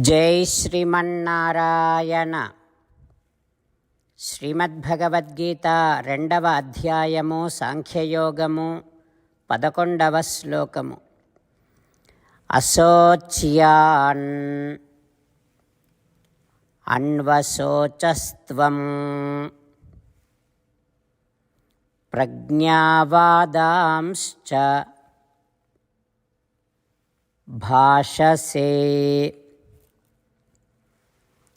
జై శ్రీమన్నారాయణ. శ్రీమద్భగవద్గీత రెండవ అధ్యాయము సాంఖ్యయోగము పదకొండవ శ్లోకము. అశోచ్యాన్ అన్వశోచస్త్వం ప్రజ్ఞావాదాంశ్చ భాషసే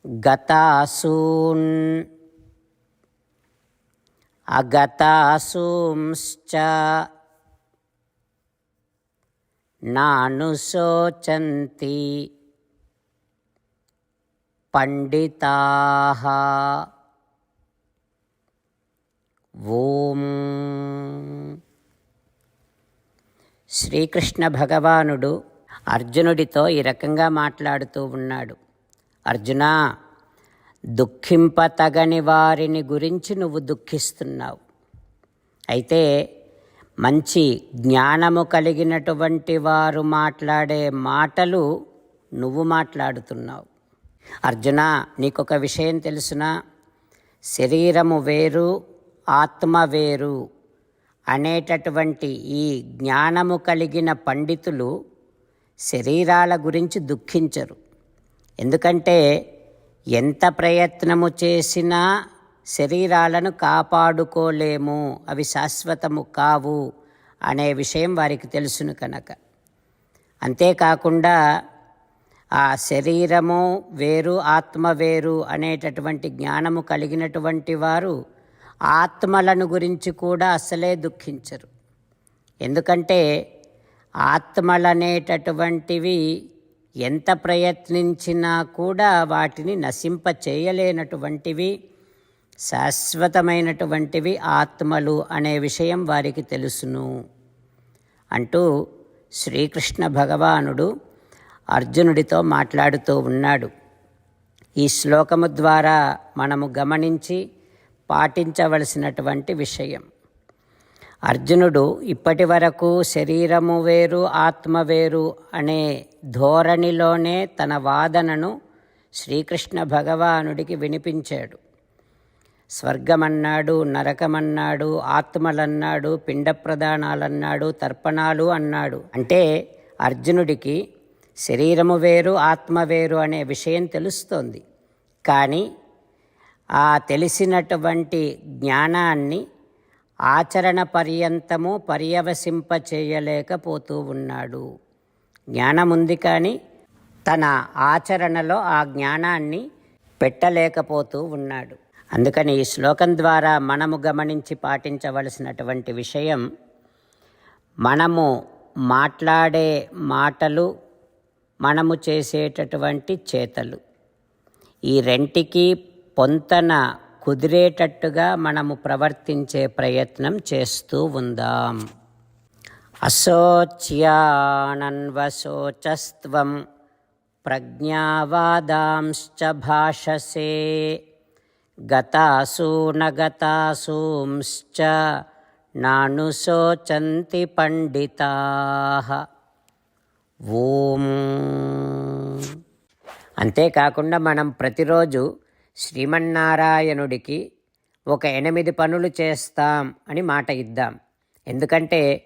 గతాసూన్ అగతాసూంశ్చ నానుశోచంతి పండితాః ఓం శ్రీకృష్ణ భగవానుడు అర్జునుడితో ఈ రకంగా మాట్లాడుతూ ఉన్నాడు. అర్జున దుఃఖింపతగని వారిని గురించి నువ్వు దుఃఖిస్తున్నావు. అయితే మంచి జ్ఞానము కలిగినటువంటి వారు మాట్లాడే మాటలు నువ్వు మాట్లాడుతున్నావు. అర్జున నీకొక విషయం తెలుసునా? శరీరము వేరు ఆత్మ వేరు అనేటటువంటి ఈ జ్ఞానము కలిగిన పండితులు శరీరాల గురించి దుఃఖించరు. ఎందుకంటే ఎంత ప్రయత్నము చేసినా శరీరాలను కాపాడుకోలేము అవి శాశ్వతము కావు అనే విషయం వారికి తెలుసును కనుక. అంతేకాకుండా ఆ శరీరము వేరు ఆత్మ వేరు అనేటటువంటి జ్ఞానము కలిగినటువంటి వారు ఆత్మలను గురించి కూడా అసలే దుఃఖించరు. ఎందుకంటే ఆత్మలనేటటువంటివి ఎంత ప్రయత్నించినా కూడా వాటిని నశింప చేయలేనటువంటివి శాశ్వతమైనటువంటివి ఆత్మలు అనే విషయం వారికి తెలుసును. అంటూ శ్రీకృష్ణ భగవానుడు అర్జునుడితో మాట్లాడుతూ ఉన్నాడు. ఈ శ్లోకము ద్వారా మనము గమనించి పాటించవలసినటువంటి విషయం. అర్జునుడు ఇప్పటి వరకు శరీరము వేరు ఆత్మ వేరు అనే ధోరణిలోనే తన వాదనను శ్రీకృష్ణ భగవానుడికి వినిపించాడు. స్వర్గమన్నాడు నరకమన్నాడు ఆత్మలన్నాడు పిండ ప్రదానాలన్నాడు తర్పణాలు అన్నాడు. అంటే అర్జునుడికి శరీరము వేరు ఆత్మ వేరు అనే విషయం తెలుస్తోంది. కానీ ఆ తెలిసినటువంటి జ్ఞానాన్ని ఆచరణ పర్యంతము పర్యవసింప చేయలేకపోతూ ఉన్నాడు. జ్ఞానం ఉంది కానీ తన ఆచరణలో ఆ జ్ఞానాన్ని పెట్టలేకపోతూ ఉన్నాడు. అందుకని ఈ శ్లోకం ద్వారా మనము గమనించి పాటించవలసినటువంటి విషయం మనము మాట్లాడే మాటలు మనము చేసేటటువంటి చేతలు. ఈ రెంటికి పొంతన కుదిరేటట్టుగా మనము ప్రవర్తించే ప్రయత్నం చేస్తూ ఉందాం. అశోచ్యానన్వశోచస్త్వం ప్రజ్ఞావాదాంశ్చ భాషసే గతాసూనగతాసూంశ్చ నానుశోచంతి పండితా ఓం అంతేకాకుండా మనం ప్రతిరోజు శ్రీమన్నారాయణుడికి ఒక ఎనిమిది పనులు చేస్తాం అని మాట ఇద్దాం. ఎందుకంటే